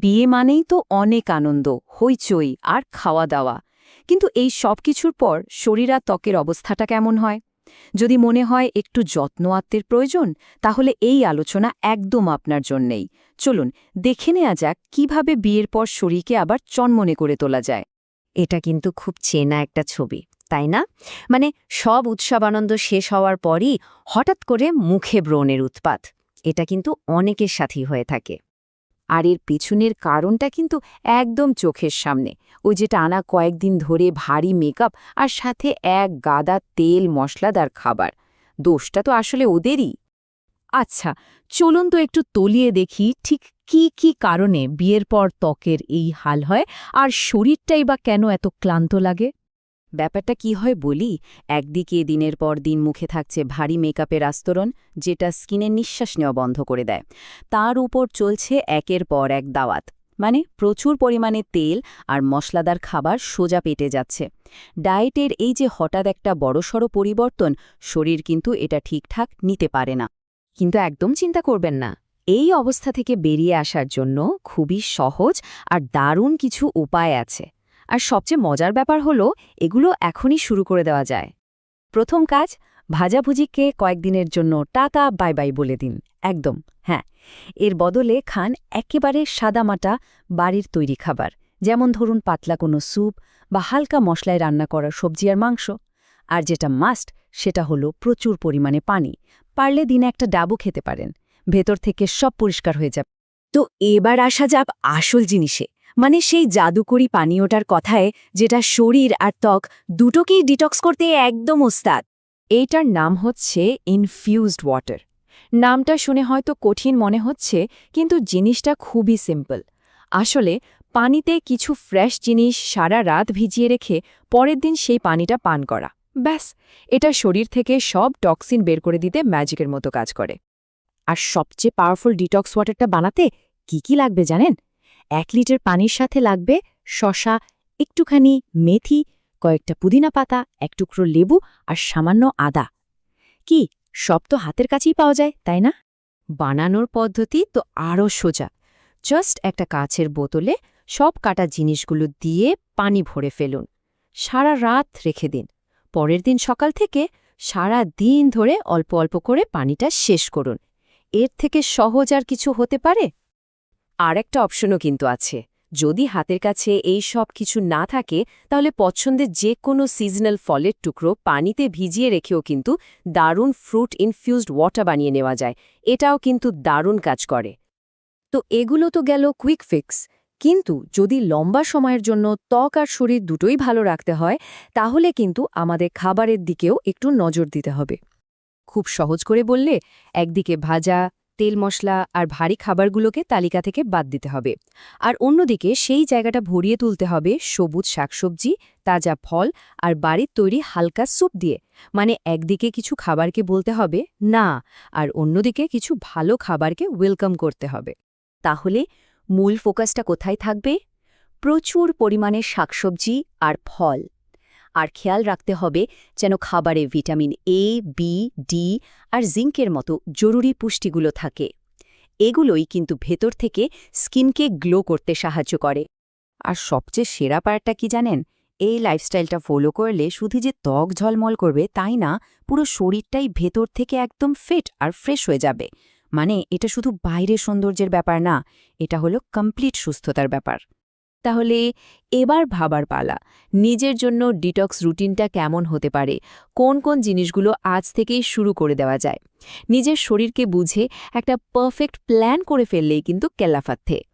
বিয়ে মানেই তো অনেক আনন্দ, হইচই আর খাওয়া দাওয়া কিন্তু এই সব কিছুর পর শরীর আর ত্বকের অবস্থাটা কেমন হয়? যদি মনে হয় একটু যত্ন আত্মের প্রয়োজন, তাহলে এই আলোচনা একদম আপনার জন্যেই। চলুন, দেখে নেওয়া যাক কীভাবে বিয়ের পর শরীরকে আবার চনমনে করে তোলা যায়। এটা কিন্তু খুব চেনা একটা ছবি, তাই না? মানে সব উৎসব আনন্দ শেষ হওয়ার পরই হঠাৎ করে মুখে ব্রণের উৎপাত। এটা কিন্তু অনেকের সাথেই হয়ে থাকে। আর এর পিছনের কারণটা কিন্তু একদম চোখের সামনে। ওই যে টানা কয়েকদিন ধরে ভারী মেকআপ আর সাথে এক গাদা তেল মশলাদার খাবার। দোষটা তো আসলে ওদেরই। আচ্ছা চলুন তো একটু তলিয়ে দেখি ঠিক কি কি কারণে বিয়ের পর ত্বকের এই হাল হয় আর শরীরটাই বা কেন এত ক্লান্ত লাগে? ব্যাপারটা কি হয় বলি? একদিকে দিনের পর দিন মুখে থাকছে ভারী মেকআপের আস্তরণ, যেটা স্কিনের নিঃশ্বাস নেওয়া বন্ধ করে দেয়। তার উপর চলছে একের পর এক দাওয়াত। মানে প্রচুর পরিমাণে তেল আর মশলাদার খাবার সোজা পেটে যাচ্ছে। ডায়েটের এই যে হঠাৎ একটা বড়সড় পরিবর্তন, শরীর কিন্তু এটা ঠিকঠাক নিতে পারে না। কিন্তু একদম চিন্তা করবেন না। এই অবস্থা থেকে বেরিয়ে আসার জন্য খুবই সহজ আর দারুণ কিছু উপায় আছে। আর সবচেয়ে মজার ব্যাপার হলো, এগুলো এখনই শুরু করে দেওয়া যায়। প্রথম কাজ ভাজাভুজিকে কয়েকদিনের জন্য টাটা, বাই বাই বলে দিন। একদম হ্যাঁ। এর বদলে খান একেবারে সাদামাটা বাড়ির তৈরি খাবার। যেমন ধরুন পাতলা কোনো স্যুপ বা হালকা মশলায় রান্না করা সবজি আর মাংস। আর যেটা মাস্ট, সেটা হলো প্রচুর পরিমাণে পানি। পারলে দিনে একটা ডাবু খেতে পারেন। ভেতর থেকে সব পরিষ্কার হয়ে যাবে। তো এবার আসা যাক আসল জিনিসে। মানে সেই জাদুকরি পানীয়টার কথায় যেটা শরীর আর ত্বক দুটোকেই ডিটক্স করতে একদম ওস্তাদ। এইটার নাম হচ্ছে ইনফিউজড ওয়াটার নামটা শুনে হয়তো কঠিন মনে হচ্ছে, কিন্তু জিনিসটা খুবই সিম্পল আসলে পানিতে কিছু ফ্রেশ জিনিস সারা রাত ভিজিয়ে রেখে পরের দিন সেই পানিটা পান করা। ব্যাস, এটা শরীর থেকে সব টক্সিন বের করে দিতে ম্যাজিকের মতো কাজ করে। আর সবচেয়ে পাওয়ারফুল ডিটক্স ওয়াটারটা বানাতে কি কি লাগবে জানেন? এক লিটার পানির সাথে লাগবে শশা একটুখানি মেথি, কয়েকটা পুদিনা পাতা, এক টুকরো লেবু আর সামান্য আদা। কি, সব তো হাতের কাছেই পাওয়া যায়, তাই না? বানানোর পদ্ধতি তো আরও সোজা। জাস্ট একটা কাছের বোতলে সব কাটা জিনিসগুলো দিয়ে পানি ভরে ফেলুন। সারা রাত রেখে দিন। পরের দিন সকাল থেকে সারা দিন ধরে অল্প অল্প করে পানিটা শেষ করুন। এর থেকে সহজ আর কিছু হতে পারে? আর একটা অপশনও কিন্তু আছে। যদি হাতের কাছে এই সব কিছু না থাকে, তাহলে পছন্দের যে কোনো সিজনাল ফলের টুকরো পানিতে ভিজিয়ে রেখেও কিন্তু দারুণ ফ্রুট ইনফিউজড ওয়াটার বানিয়ে নেওয়া যায়। এটাও কিন্তু দারুণ কাজ করে। তো এগুলো তো গেল কুইক ফিক্স কিন্তু যদি লম্বা সময়ের জন্য ত্বক আর শরীর দুটোই ভালো রাখতে হয়, তাহলে কিন্তু আমাদের খাবারের দিকেও একটু নজর দিতে হবে। খুব সহজ করে বললে, একদিকে ভাজা তেল মশলা আর ভারী খাবারগুলোকে তালিকা থেকে বাদ দিতে হবে। আর অন্যদিকে সেই জায়গাটা ভরিয়ে তুলতে হবে সবুজ শাকসবজি, তাজা ফল আর বাড়ির তৈরি হালকা স্যুপ দিয়ে। মানে একদিকে কিছু খাবারকে বলতে হবে না আর অন্যদিকে কিছু ভালো খাবারকে ওয়েলকাম করতে হবে। তাহলে মূল ফোকাসটা কোথায় থাকবে? প্রচুর পরিমাণে শাকসবজি আর ফল। আর খেয়াল রাখতে হবে যেন খাবারে ভিটামিন এ বি ডি আর জিঙ্কের মতো জরুরি পুষ্টিগুলো থাকে। এগুলোই কিন্তু ভেতর থেকে স্কিনকে গ্লো করতে সাহায্য করে। আর সবচেয়ে সেরা পার্টটা কি জানেন? এই লাইফস্টাইলটা ফলো করলে শুধু যে ত্বক ঝলমল করবে তাই না, পুরো শরীরটাই ভেতর থেকে একদম ফিট আর ফ্রেশ হয়ে যাবে। মানে এটা শুধু বাইরের সৌন্দর্যের ব্যাপার না, এটা হলো কমপ্লিট সুস্থতার ব্যাপার। তাহলে এবার ভাবার পালা। নিজের জন্য ডিটক্স রুটিনটা কেমন হতে পারে? কোন কোন জিনিসগুলো আজ থেকেই শুরু করে দেওয়া যায়? নিজের শরীরকে বুঝে একটা পারফেক্ট প্ল্যান করে ফেললেই কিন্তু কেল্লাফাত্থে।